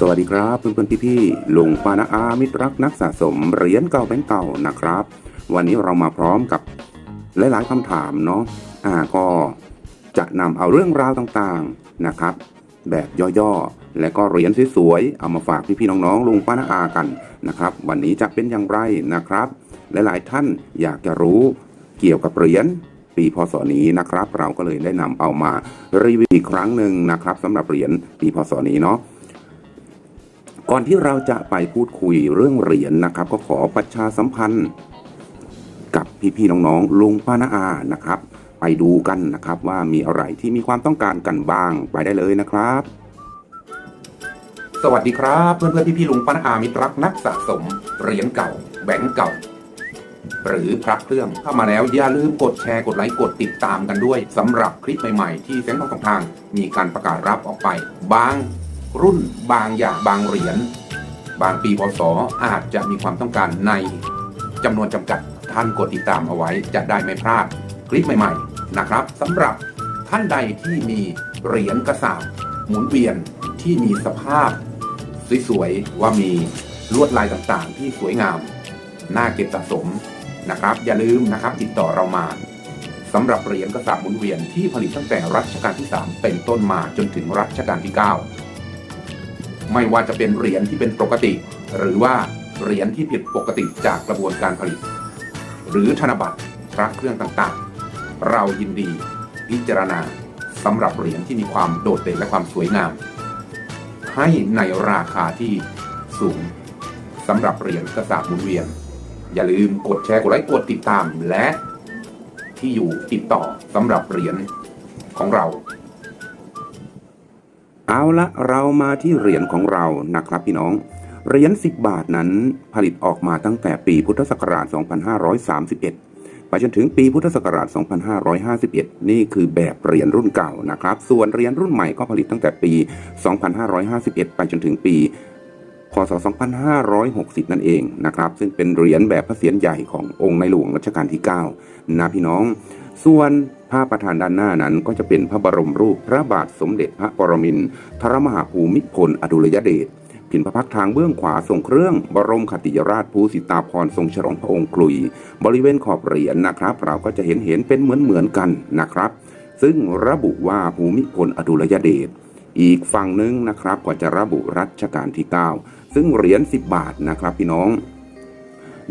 สวัสดีครับเพื่อนๆพี่ๆลุงปานาอามิตรรักนักสะสมเหรียญเก่าแบงค์เก่านะครับ วันนี้เรามาพร้อมกับหลายๆคำถามเนาะอ่าก็จะนำเอาเรื่องราวต่างๆนะครับ แบบย่อๆและก็เหรียญสวยๆเอามาฝากพี่ๆน้องๆลุงปานาอากันนะครับ วันนี้จะเป็นอย่างไรนะครับ หลายๆท่านอยากจะรู้เกี่ยวกับเหรียญปีพศนี้นะครับ เราก็เลยได้นำเอามารีวิวอีกครั้งหนึ่งนะครับสำหรับเหรียญปีพศนี้เนาะ ก่อนที่เราจะไปพูดคุยเรื่องเหรียญนะครับ ก็ขอประชาสัมพันธ์ กับพี่ๆน้องๆลุงป้านาอานะครับ ไปดูกันนะครับว่ามีอะไรที่มีความต้องการกันบ้างไปได้เลยนะครับ สวัสดีครับเพื่อนๆพี่ๆลุงป้านาอามิตรักนักสะสมเหรียญเก่าแบงก์เก่า หรือพระเครื่องเข้ามาแล้วอย่าลืมกดแชร์กดไลค์กดติดตามกันด้วยสำหรับคลิปใหม่ๆ ที่แสงทองทาง มีการประกาศรับออกไปบาง รุ่นบางอย่างบางเหรียญบางปีพศอาจจะมีความต้องการในจำนวนจำกัดท่านกดติดตามเอาไว้จะได้ไม่พลาดคลิปใหม่ๆนะครับสำหรับท่านใดที่มีเหรียญกระสาบหมุนเวียนที่มีสภาพสวยๆว่ามีลวดลายต่างๆ ที่สวยงาม น่าเก็บสะสมนะครับ อย่าลืมนะครับติดต่อเรามาสำหรับเหรียญกระสาบหมุนเวียนที่ผลิตตั้งแต่รัชกาลที่ 3 เป็นต้นมาจนถึงรัชกาลที่ 9 ไม่ว่าจะเป็นเหรียญที่เป็นปกติ หรือว่าเหรียญที่ผิดปกติจากกระบวนการผลิต หรือธนบัตรพระเครื่องต่างๆ เรายินดีพิจารณาสำหรับเหรียญที่มีความโดดเด่นและความสวยงาม ให้ในราคาที่สูงสำหรับเหรียญกระสาบหมุนเวียน อย่าลืมกดแชร์กดไลค์กดติดตามและที่อยู่ติดต่อสำหรับเหรียญของเรา เอาละเรามาที่เหรียญของเรานะครับพี่น้อง เหรียญ 10 บาทนั้นผลิตออกมาตั้งแต่ปีพุทธศักราช 2531 ไปจนถึงปีพุทธศักราช 2551 นี่คือแบบเหรียญรุ่นเก่านะครับ ส่วนเหรียญรุ่นใหม่ก็ผลิตตั้งแต่ปี 2551 ไปจนถึงปี พศ 2560 นั่นเองนะครับ ซึ่งเป็นเหรียญแบบพระเศียรใหญ่ขององค์ในหลวงรัชกาลที่ 9 นะพี่น้อง ส่วนภาพประธานด้านหน้านั้นก็จะเป็นพระบรมรูปพระบาทสมเด็จพระปรมินทรมหาภูมิพลอดุลยเดชผินพระพักทางเบื้องขวาทรงเครื่อง บรมคติยราชภูสิตาพรทรงฉลองพระองค์กลุย บริเวณขอบเหรียญนะครับ เราก็จะเห็นเห็นเป็นเหมือนเหมือนกันนะครับ ซึ่งระบุว่าภูมิพลอดุลยเดช อีกฝั่งหนึงนะครับก็จะระบุรัชกาลที่ 9 ซึ่งเหรียญ10 บาทนะครับพี่น้อง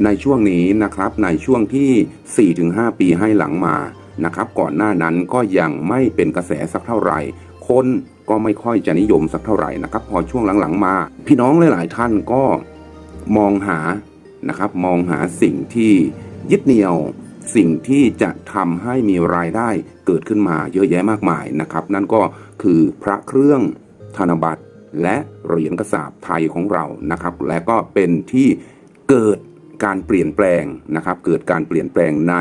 ในช่วงนี้นะครับในช่วงที่ 4-5 ปีให้หลังมานะครับก่อนหน้านั้นก็ยังไม่เป็นกระแสสักเท่าไหร่ คนก็ไม่ค่อยจะนิยมสักเท่าไหร่นะครับพอช่วงหลังๆมา พี่น้องหลายๆท่านก็มองหานะครับมองหาสิ่งที่ยึดเหนี่ยว สิ่งที่จะทำให้มีรายได้เกิดขึ้นมาเยอะแยะมากมายนะครับ นั่นก็คือพระเครื่องธนบัตรและเหรียญกระสาบไทยของเรานะครับ และก็เป็นที่เกิดการเปลี่ยนแปลงนะครับ เกิดการเปลี่ยนแปลงใน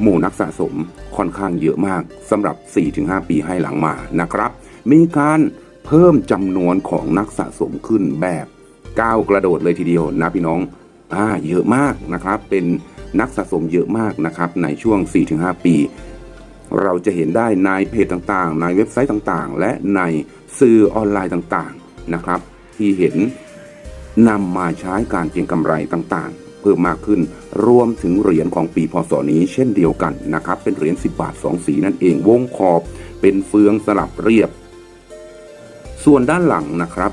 หมู่นักสะสมค่อนข้างเยอะมากสำหรับ 4-5 ปีให้หลังมานะครับ มีการเพิ่มจำนวนของนักสะสมขึ้นแบบก้าวกระโดดเลยทีเดียวนะพี่น้องอ่าเยอะมากนะครับ เป็น นักสะสมเยอะมากนะครับในช่วง 4-5 ปี เราจะเห็นได้ในเพจต่างๆ ในเว็บไซต์ต่างๆ และในสื่อออนไลน์ต่างๆนะครับที่เห็นนำมาใช้การเก็งกำไรต่างๆ เพิ่มมากขึ้นรวมถึงเหรียญของปีพศนี้เช่นเดียวกันนะครับ เป็นเหรียญ 10 บาท 2 สีนั่นเองวงขอบเป็นเฟืองสลับเรียบ ส่วนด้านหลังนะครับ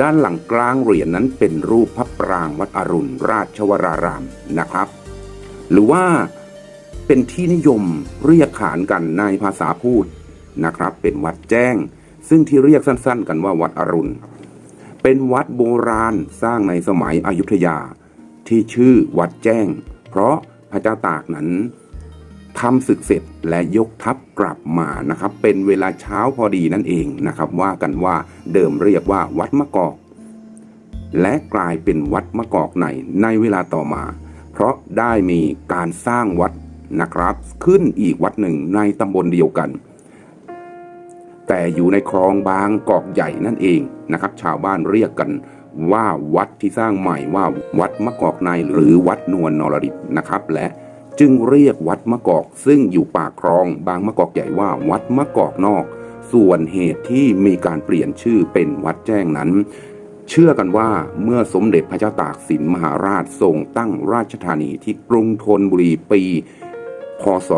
ด้านหลังกลางเหรียญนั้นเป็นรูปพระปรางวัดอรุณราชวรารามนะครับ หรือว่าเป็นที่นิยมเรียกขานกันในภาษาพูดนะครับ เป็นวัดแจ้ง ซึ่งที่เรียกสั้นๆ กันว่าวัดอรุณ เป็นวัดโบราณสร้างในสมัยอยุธยา ที่ชื่อวัดแจ้ง เพราะพระเจ้าตากนั้นทำศึกเสร็จและยกทัพกลับมานะครับ เป็นเวลาเช้าพอดีนั่นเองนะครับ ว่ากันว่าเดิมเรียกว่าวัดมะกอก และกลายเป็นวัดมะกอกในในเวลาต่อมา เพราะได้มีการสร้างวัดนะครับ ขึ้นอีกวัดหนึ่งในตำบลเดียวกัน แต่อยู่ในคลองบางกอกใหญ่นั่นเองนะครับ ชาวบ้านเรียกกันว่าวัดที่สร้างใหม่ว่าวัดมะกอกในหรือวัดนวลนรดิตนะครับ และจึงเรียกวัดมะกอก ซึ่งอยู่ปากคลองบางมะกอกใหญ่ว่าวัดมะกอกนอก ส่วนเหตุที่มีการเปลี่ยนชื่อเป็นวัดแจ้งนั้น เชื่อกันว่าเมื่อสมเด็จพระเจ้าตากสินมหาราชทรงตั้งราชธานีที่กรุงธนบุรีปี พศ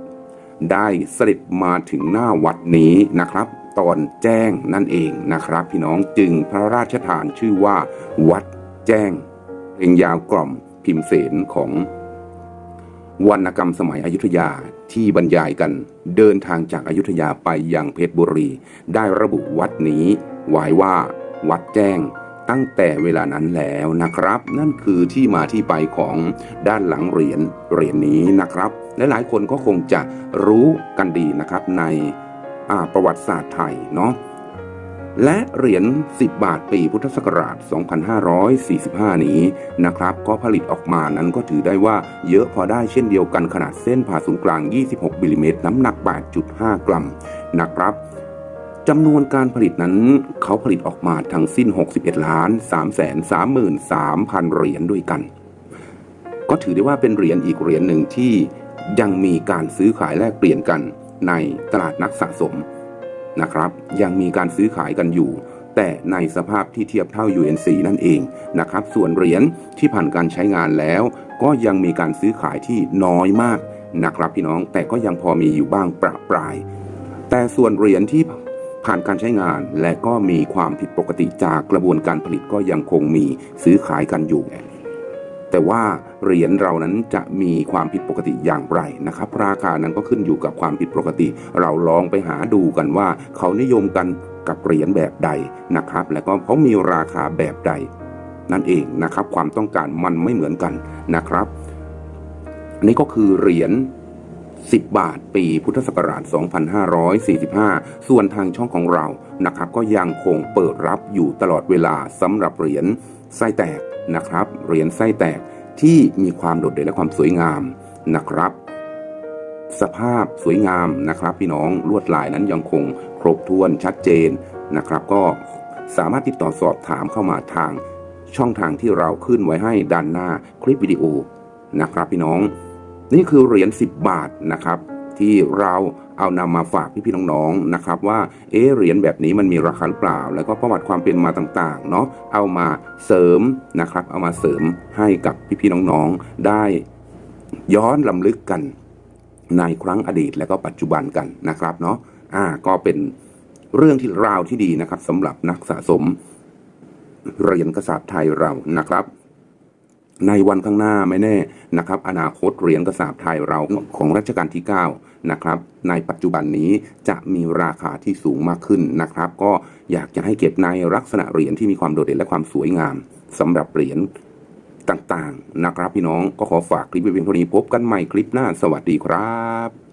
2310 ได้เสด็จมาถึงหน้าวัดนี้นะครับ ตอนแจ้งนั่นเองนะครับ พี่น้องจึงพระราชทานชื่อว่า วัดแจ้งเพลงยาวกล่อมพิมพ์เสนของวรรณกรรมสมัยอยุธยาที่บรรยายกันเดินทางจากอายุทยาไปยังเพชรบุรี ได้ระบุวัดนี้ไว้ว่า วัดแจ้งตั้งแต่เวลานั้นแล้วนะครับ นั่นคือที่มาที่ไปของด้านหลังเหรียญเหรียญนี้นะครับและหลายคนก็คงจะรู้กันดีนะครับในประวัติศาสตร์ไทยเนาะและเหรียญ 10 บาทปีพุทธศักราช 2545 นี้นะครับ ก็ผลิตออกมานั้นก็ถือได้ว่าเยอะพอได้เช่นเดียวกันขนาดเส้นผ่าศูนย์กลาง 26มิลลิเมตรน้ำหนัก 8.5 กรัมนะครับ จำนวนการผลิตนั้นเขาผลิตออกมาทั้งสิ้น 61 ล้าน3 3 3 3 0 0เหรียญด้วยกัน ก็ถือได้ว่าเป็นเหรียญอีกเหรียญหนึ่งที่ยังมีการซื้อขายแลกเปลี่ยนกันในตลาดนักสะสมนะครับ ยังมีการซื้อขายกันอยู่ แต่ในสภาพที่เทียบเท่า UNC นั่นเองนะครับ ส่วนเหรียญที่ผ่านการใช้งานแล้ว ก็ยังมีการซื้อขายที่น้อยมากนะครับพี่น้องแต่ก็ยังพอมีอยู่บ้างประปราย แต่ส่วนเหรียญที่ ผ่านการใช้งานและก็มีความผิดปกติจากกระบวนการผลิตก็ยังคงมีซื้อขายกันอยู่ แต่ว่าเหรียญเรานั้นจะมีความผิดปกติอย่างไรนะครับ ราคานั้นก็ขึ้นอยู่กับความผิดปกติ เราลองไปหาดูกันว่า เขานิยมกันกับเหรียญแบบใดนะครับ และก็เขามีราคาแบบใด นั่นเองนะครับ ความต้องการมันไม่เหมือนกันนะครับนี่ก็คือเหรียญ 10 บาท ปีพุทธศักราช 2545 ส่วนทางช่องของเรานะครับ ก็ยังคงเปิดรับอยู่ตลอดเวลาสำหรับเหรียญไส้แตกนะครับ เหรียญไส้แตกที่มีความโดดเด่นและความสวยงามนะครับ สภาพสวยงามนะครับ พี่น้องลวดลายนั้นยังคงครบถ้วนชัดเจนนะครับ ก็สามารถติดต่อสอบถามเข้ามาทางช่องทางที่เราขึ้นไว้ให้ด้านหน้าคลิปวิดีโอนะครับพี่น้อง นี่คือเหรียญ10 บาทนะครับ ที่เราเอานำมาฝากพี่ๆน้องๆนะครับ ว่าเอ๊ะเหรียญแบบนี้มันมีราคาหรือเปล่า แล้วก็ประวัติความเป็นมาต่างๆเนาะเอามาเสริมนะครับ เอามาเสริมให้กับพี่ๆน้องๆได้ย้อนลำลึกกันในครั้งอดีตและก็ปัจจุบันกันนะครับเนาะอ่าก็เป็นเรื่องที่ราวที่ดีนะครับสำหรับนักสะสมเหรียญกระสาบไทยเรานะครับ ในวันข้างหน้าไม่แน่นะครับอนาคตเหรียญกระสาบไทยเราของรัชกาลที่ 9 นะครับ ในปัจจุบันนี้จะมีราคาที่สูงมากขึ้นนะครับ ก็อยากจะให้เก็บในลักษณะเหรียญที่มีความโดดเด่นและความสวยงามสำหรับเหรียญต่างๆ นะครับพี่น้องก็ขอฝากคลิปไว้เพียงเท่านี้พบกันใหม่คลิปหน้าสวัสดีครับ